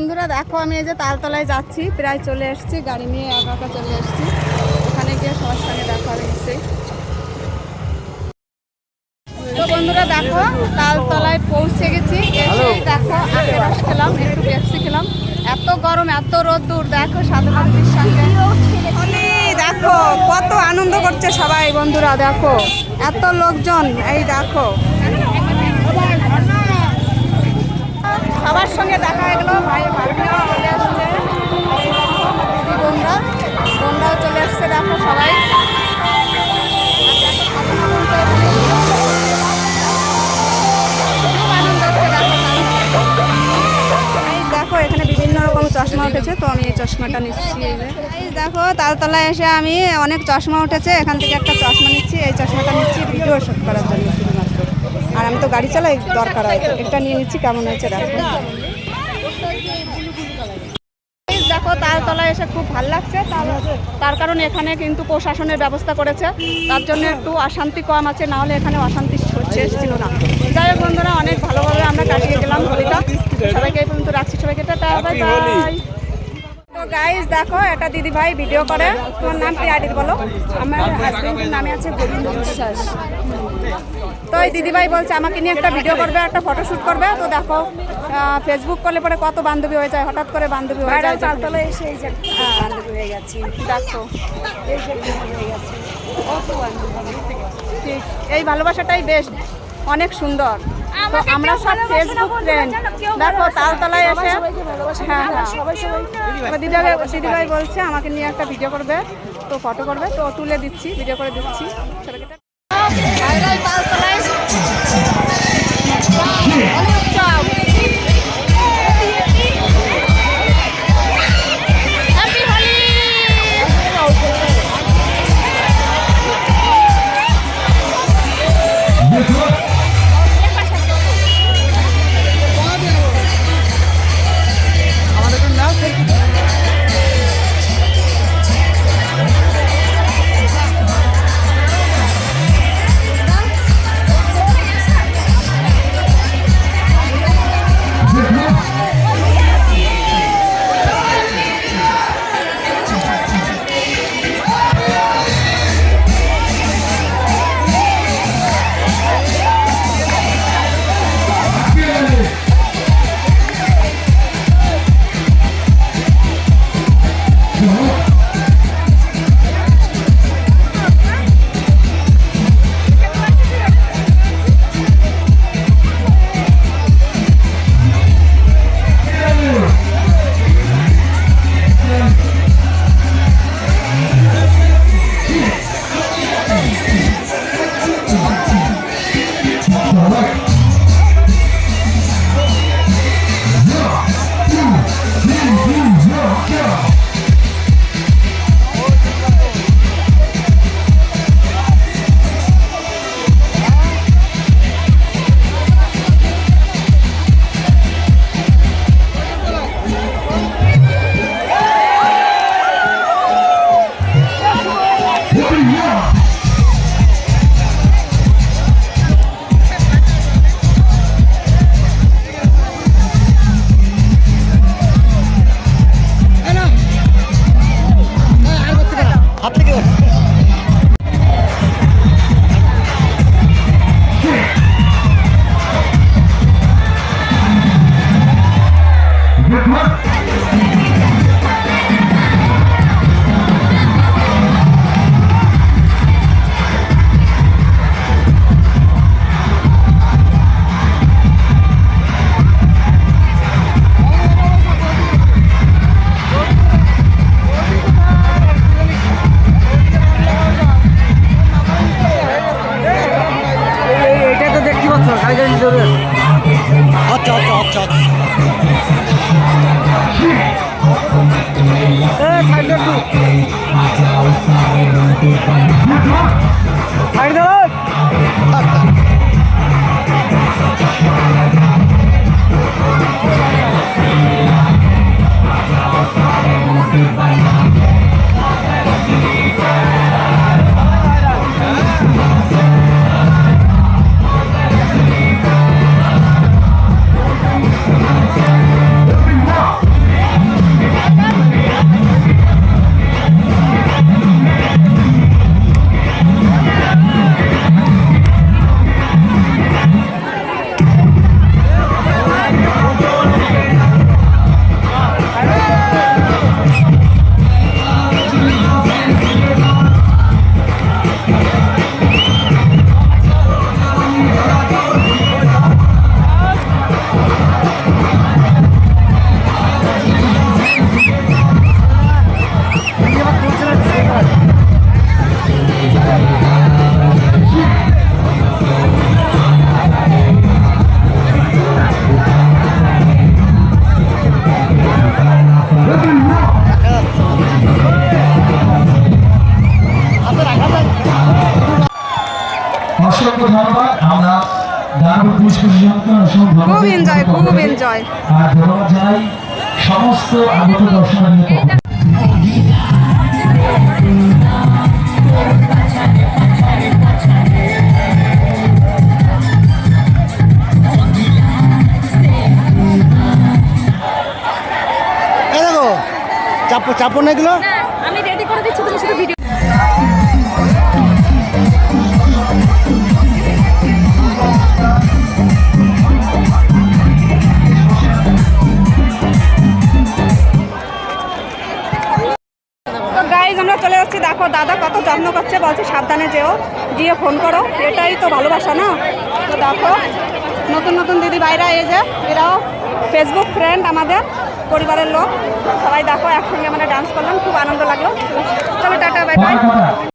বন্ধুরা দেখো আমি এই যে তালতলায় যাচ্ছি প্রায় চলে এসেছি গাড়ি নিয়ে একা চলে এসেছি। ওখানে গিয়ে সবার সঙ্গে দেখা হয়েছে তো বন্ধুরা দেখো তালতলায় পৌঁছে গেছি এসে দেখো আখের রস খেলাম একটু পেপসি খেলাম। এত গরম এত রোদ্দুর দেখো সাধু মাতৃর সঙ্গে দেখো কত আনন্দ করছে সবাই বন্ধুরা দেখো। এত লোকজন এই দেখো। চশমাটা নিচ্ছি এই দেখো তালতলায় এসে আমি অনেক চশমা উঠেছে এখান থেকে একটা চশমা নিচ্ছি এই চশমাটা নিচ্ছি ভিডিও শুট করার জন্য শুধুমাত্র। আর আমি তো গাড়ি চালাই দরকার হয় এটা নিয়ে নিচ্ছি কেমন হয়েছে দেখো। দেখো তালতলায় এসে খুব ভালো লাগছে। তার- তার কারণ এখানে কিন্তু প্রশাসনের ব্যবস্থা করেছে। তার জন্য একটু অশান্তি কম আছে না হলে এখানে অশান্তি শেষ ছিল না। যাই হোক বন্ধুরা অনেক ভালোভাবে আমরা কাটিয়ে গেলাম হোলিটা। সবাইকে এই পর্যন্ত রাখছি সবাইকে। টাটা বাই বাই তো গাইস দেখো একটা দিদি ভাই ভিডিও করে। তোমার নাম কি আইডির বলো? আমার হাজবেন্ডের নামে আছে গোবিন্দ বিশ্বাস। তো এই দিদিভাই বলছে আমাকে নিয়ে একটা ভিডিও করবে একটা ফটোশুট করবে। তো দেখো ফেসবুক করলে পরে কত বান্ধবী হয়ে যায় হঠাৎ করে বান্ধবী হয়ে যায়। তালতলায় এসে এই যে হ্যাঁ, বান্ধবী হয়ে গেছি। দেখো এই যে হয়ে গেছে। এই ভালোবাসাটাই বেশ অনেক সুন্দর। আমরা সব ফেসবুক ফ্রেন্ড দেখো তালতলায় এসে হ্যাঁ হ্যাঁ। সবাই সবাই দিদিভাই দিদিভাই বলছে আমাকে নিয়ে একটা ভিডিও করবে তো ফটো করবে তো তুলে দিচ্ছি ভিডিও করে দিচ্ছি। তালতলায় দারুণ পুরস্কার যন্ত্র অসংখ্য খুব এনজয় খুব এনজয় আর ধন্যবাদ জানাই সমস্ত আগত চাপ চাপো না এগুলো? আমি রেডি করে দিচ্ছি তুমি শুধু ভিডিও দেখো দাদা কত যত্ন করছে বলছে সাবধানে যেও, গিয়ে ফোন করো। এটাই তো ভালোবাসা না? তো দেখো, নতুন নতুন দিদি বাইরা এই যে, এরাও ফেসবুক ফ্রেন্ড আমাদের, পরিবারের লোক। সবাই দেখো, একসঙ্গে আমরা ডান্স করলাম, খুব আনন্দ লাগল। চলো, টাটা বাই বাই